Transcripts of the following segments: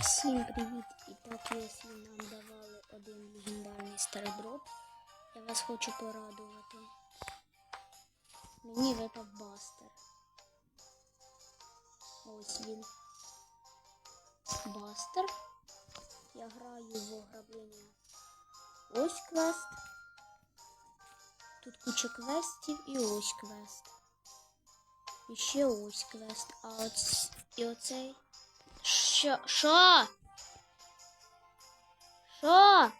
Всім привіт! І так, якщо нам давали один легендарний стардроп, я вас хочу порадувати. Мені випав бастер. Ось він. Бастер. Я граю в ограблення. Ось квест. Тут куча квестів і ось квест. І ще ось квест. А оц... і оцей. Що? Що? Що?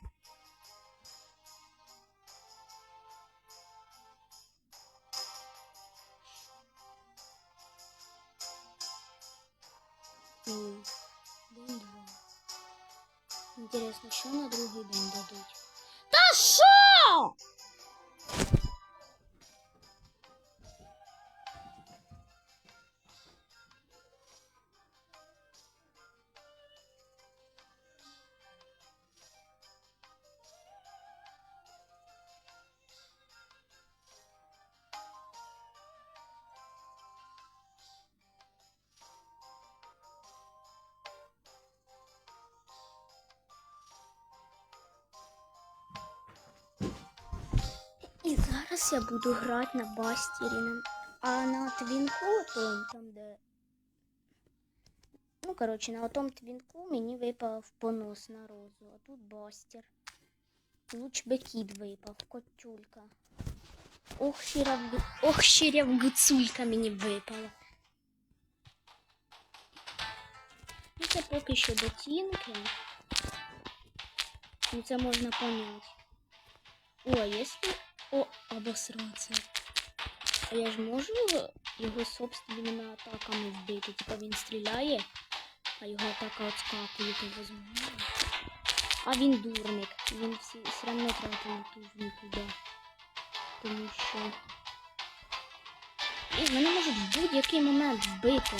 День два. Интересно, що на другий день дадуть? Та що? Зараз я буду грати на бастері. на- А на твінку, том, там де. Ну, коротше, на том твінку мені випав понос на розу, а тут бастер. Луч би кіт випав, котюлька. Ох, щиря, ох, щиря гуцулька мені випала. Ну, це поки що ботинки. Ну, це можна поняти. О, а если... О, обосраться. А я ж можу його собственними атаками вбити. Типа він стріляє, а його атака отскакує, то возможно. А він дурник. Він всі, все одно тратить ту в нікуди. Тому що. І мене можуть в будь-який момент вбити.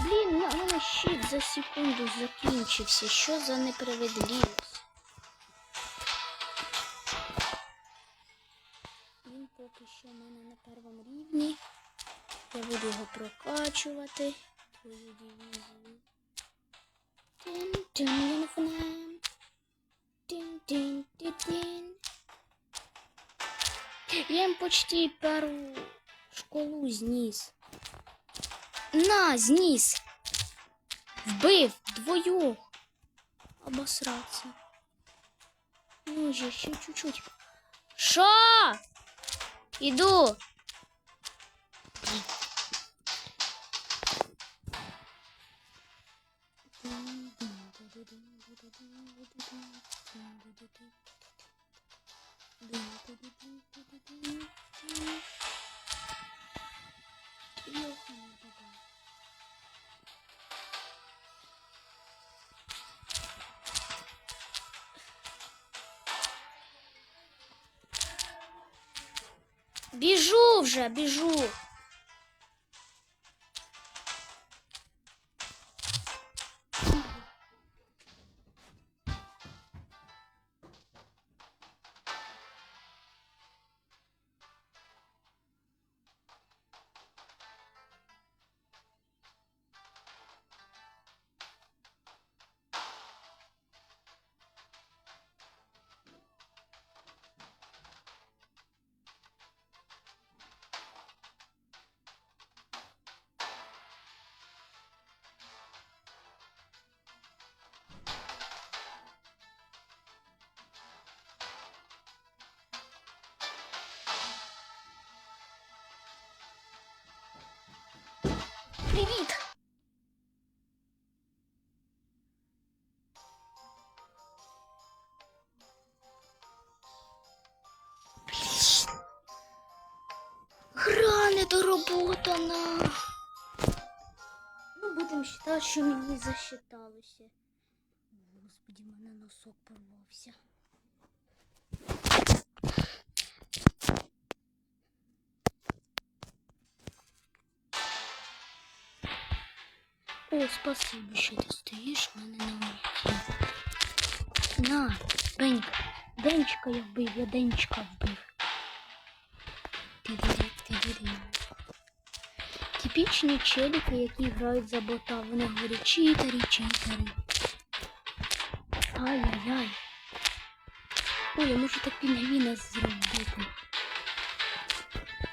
Блін, у мене щит за секунду закінчився. Що за неправедливість? Першому рівні. Я буду його прокачувати. Твою дивізію. Тин-тин-тин-тин. Я їм почти першу школу зніс. На, зніс. Вбив двоюх. Обосраться. Ну же, ще чуть-чуть. Що? Іду. Біжу вже, біжу. Привіт. Блін. Гра недоработана. Ну, будемо вважати, що мені засчиталося. Господи, мене носок порвався. О, спасибо, що ти стоїш на вулиці. На, Бенька. Денчика я вбив, я Денчика вбив. Типічні челіки, які грають за бота. Вони говорять читері, читері. Ай-яй-яй. Ой, я можу так пінгвіна зробити.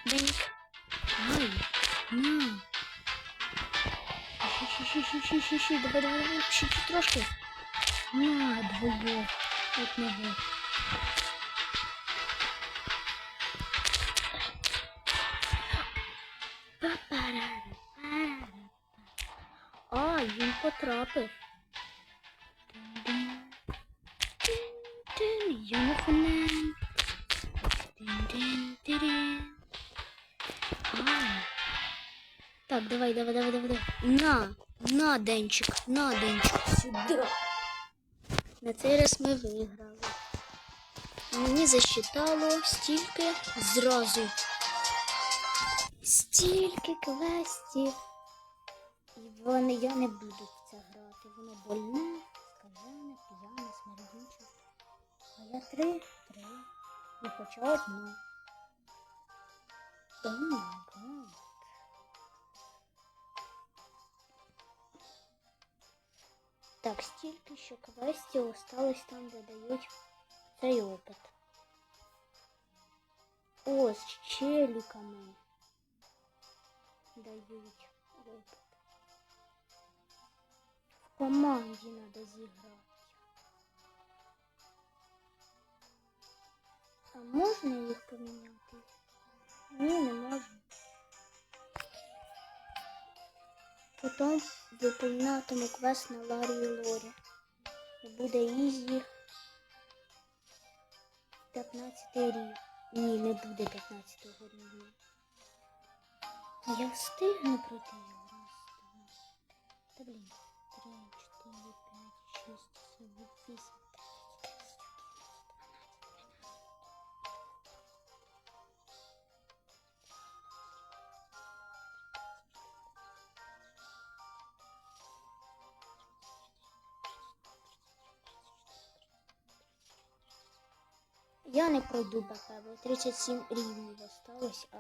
Деньк. Ай, на. Ще, ще, ще, ще, ще, давай, давай, давай, чуть трошки. На, двоє. Одного. А, він потрапив. Так, давай, давай, давай, давай, давай. На, на, Денчик, на, Денчик, сюди. На цей раз ми виграли. Мені засчитало стільки зразу. Стільки квестів. І вони я не буду в це грати. Воно больне, скажене, п'яне, смердюче. А я три, три. І хоча одну. О май Так, стільки що квестів осталось там, де дають цей опит. О, з челіками дають опит. В команді треба зіграти. А можна їх поміняти? Ні, не можна. Потім Виповнятиму квест на Ларі Лорі. Буде ізі 15 рік. Ні, не буде 15-го рівня. Я встигну пройти його раз. Та блін, 3, 4, 5, 6, 7, 8. Я не пройду БП, бо 37 рівнів осталось, а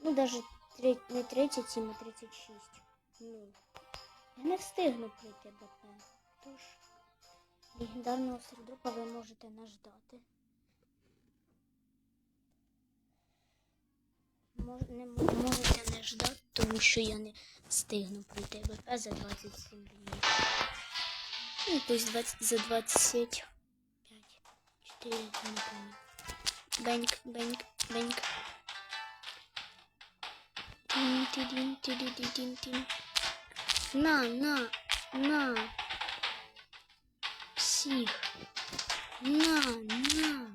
ну даже три- не 37, а 36. Ну, я не встигну пройти БП. Тож легендарного сердрука ви можете наждати. Мож, не мо- можете не ждати, тому що я не встигну пройти БП за 27 днів. Ну, 20, за 25. 4, не помню. Беньк, беньк, беньк. Тин, тидин, тидидидин, тин. На, на, на. Всіх. На, на.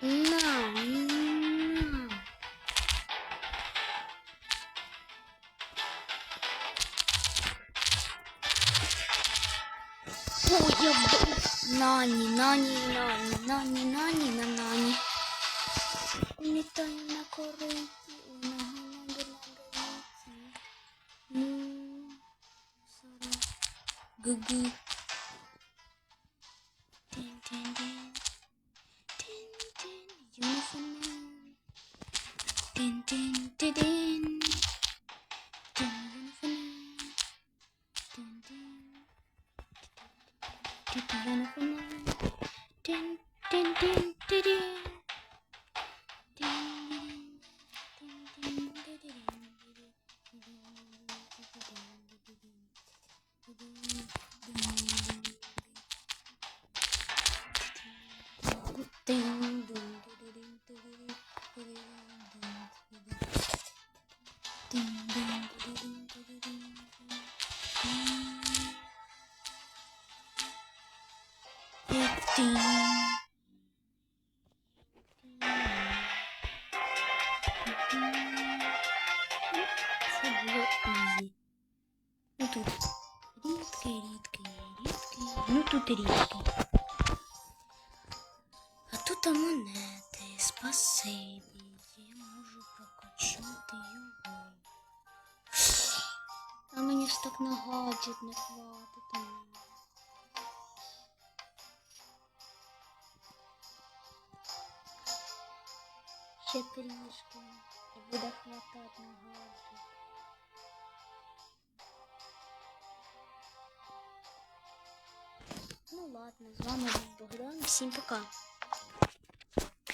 На, на. Ой, я なになになになになになにみたいなこれうんそれググ рідкий. А тут монети, спасибі. Так на гаджет не хватить. Ще трішки. І буде хватати на. Ну ладно, з вами був Богдан. Всім пока.